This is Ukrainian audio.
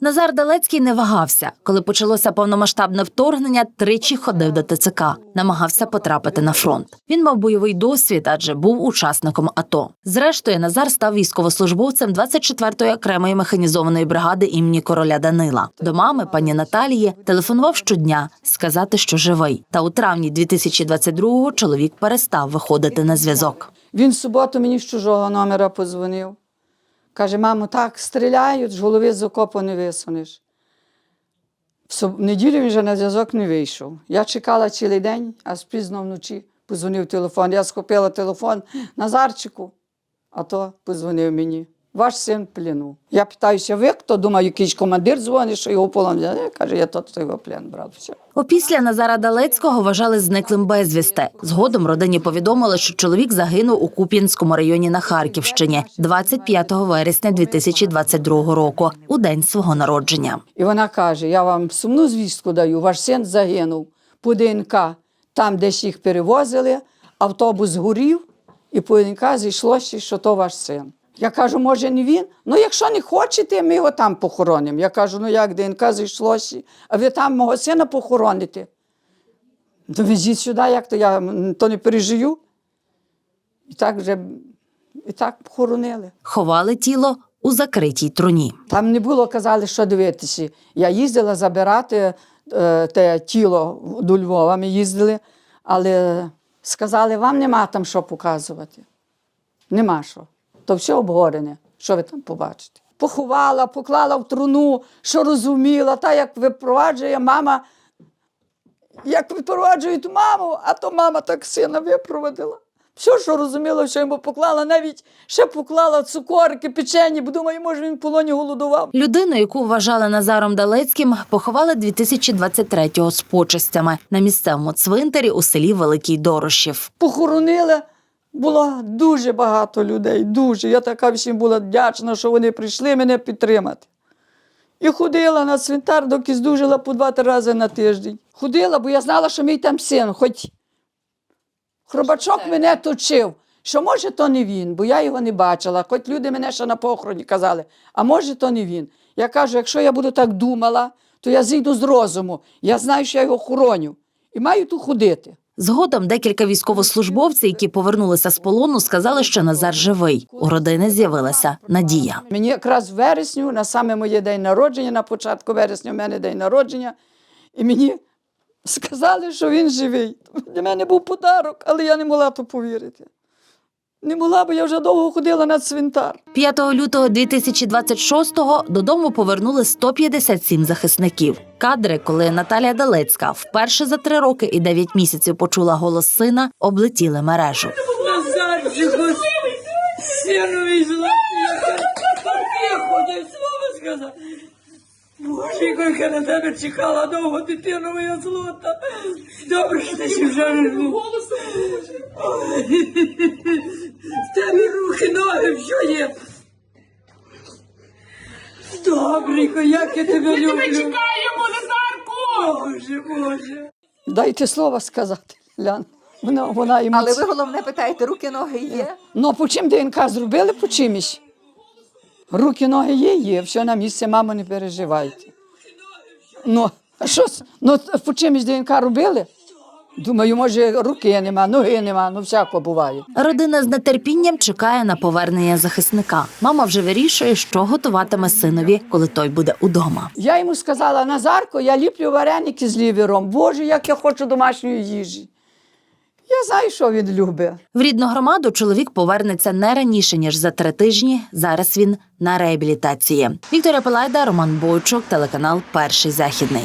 Назар Далецький не вагався. Коли почалося повномасштабне вторгнення, тричі ходив до ТЦК, намагався потрапити на фронт. Він мав бойовий досвід, адже був учасником АТО. Зрештою, Назар став військовослужбовцем 24-ї окремої механізованої бригади імені короля Данила. До мами пані Наталії телефонував щодня сказати, що живий. Та у травні 2022-го чоловік перестав виходити на зв'язок. Він в суботу мені з чужого номера подзвонив. Каже, мамо, так стріляють, з голови з окопу не висунеш. В неділю він вже на зв'язок не вийшов. Я чекала цілий день, а пізно вночі позвонив телефон. Я схопила телефон Назарчику, а то позвонив мені. Ваш син в плену. Я питаюся, ви хто? Думаю, якийсь командир дзвонить, що його полон взяли. Каже, я тот, хто його плен брав. Все. Опісля Назара Далецького вважали зниклим безвісти. Згодом родині повідомили, що чоловік загинув у Куп'янському районі на Харківщині 25 вересня 2022 року, у день свого народження. І вона каже: Я вам сумну звістку даю, ваш син загинув по ДНК. Там, десь їх перевозили, автобус горів, і по ДНК зійшлося, що то ваш син. Я кажу, може, не він? Ну, якщо не хочете, ми його там похоронимо. Я кажу, ну як ДНК зійшлося, а ви там мого сина похороните? Ну, везіть сюди, як то я то не пережию. І так вже і так похоронили. Ховали тіло у закритій труні. Там не було, казали, що дивитися. Я їздила забирати е, те тіло до Львова, ми їздили, але сказали, вам нема там що показувати. Нема що. То все обгорене. Що ви там побачите? Поховала, поклала в труну, що розуміла, та як випроваджує мама, як випроваджують маму, а то мама так сина випроводила. Все, що розуміла, що йому поклала, навіть ще поклала цукорки, печені, бо думаю, може він в полоні голодував. Людину, яку вважали Назаром Далецьким, поховали 2023-го з почестями на місцевому цвинтарі у селі Великий Дорошів. Похоронили. Було дуже багато людей, дуже. Я така всім була вдячна, що вони прийшли мене підтримати. І ходила на цвинтар, доки здужила по два-три рази на тиждень. Ходила, бо я знала, що мій там син, хоч хробачок мене точив, що може то не він, бо я його не бачила. Хоч люди мене ще на похороні казали, а може то не він. Я кажу, якщо я буду так думала, то я зійду з розуму. Я знаю, що я його хороню. І маю тут ходити. Згодом декілька військовослужбовців, які повернулися з полону, сказали, що Назар живий. У родини з'явилася надія. Мені якраз в вересню, на саме моє день народження, на початку вересня в мене день народження, і мені сказали, що він живий. Для мене був подарок, але я не могла то повірити. Не могла, бо я вже довго ходила на цвинтар. 5 лютого 2026-го додому повернули 157 захисників. Кадри, коли Наталія Далецька вперше за три роки і 9 місяців почула голос сина, облетіли мережу. Назарчику, синові золотий, слово сказати. Боже, яка на тебе чекала довго, дитина моя злота. Добре, що ти ще вже не. В тебе руки, ноги, все є. Добренько, як я тебе люблю. Ми тебе чекаємо, Назарку! Боже, Боже. Дайте слово сказати, Лян. Вона, вона йому... Але ви головне питаєте, руки, ноги є? Ну, по чим ДНК зробили по чимось? Руки, ноги є, є, все на місці, мамо, не переживайте. Ну, а що? Ну, по чимось ДНК робили? Думаю, може, руки нема, ноги нема, ну всяко буває. Родина з нетерпінням чекає на повернення захисника. Мама вже вирішує, що готуватиме синові, коли той буде удома. Я йому сказала, Назарко, я ліплю вареники з лівіром. Боже, як я хочу домашньої їжі. Я знаю, що він любить. В рідну громаду чоловік повернеться не раніше ніж за три тижні. Зараз він на реабілітації. Вікторія Пелайда, Роман Бойчук, телеканал Перший західний.